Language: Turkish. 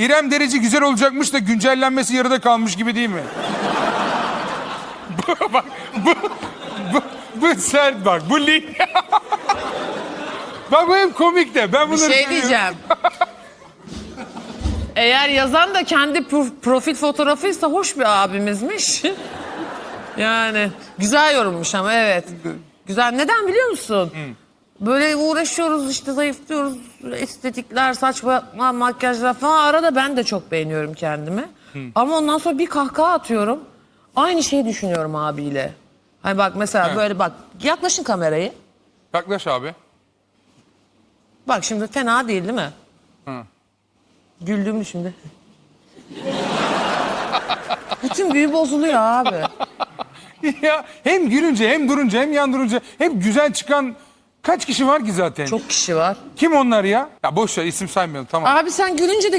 İrem Derici güzel olacakmış da güncellenmesi yarıda kalmış gibi değil mi? bu, bak bu, bu, bu sert bak bu li... bak bu hep komik de ben Bir bunları şey seviyorum. diyeceğim. Eğer yazan da kendi pro- profil fotoğrafıysa hoş bir abimizmiş. yani güzel yorummuş ama evet. Güzel. Neden biliyor musun? Böyle uğraşıyoruz işte zayıflıyoruz. Estetikler, saç boyatma, makyajlar falan. Arada ben de çok beğeniyorum kendimi. Ama ondan sonra bir kahkaha atıyorum. Aynı şeyi düşünüyorum abiyle. Hani bak mesela Evet. böyle bak yaklaşın kamerayı. Yaklaş abi. Bak şimdi fena değil değil mi? Güldüm şimdi. Bütün büyü bozuluyor abi. ya hem gülünce hem durunca hem yan durunca hep güzel çıkan kaç kişi var ki zaten? Çok kişi var. Kim onlar ya? Ya boş ver isim saymayalım tamam. Abi sen gülünce de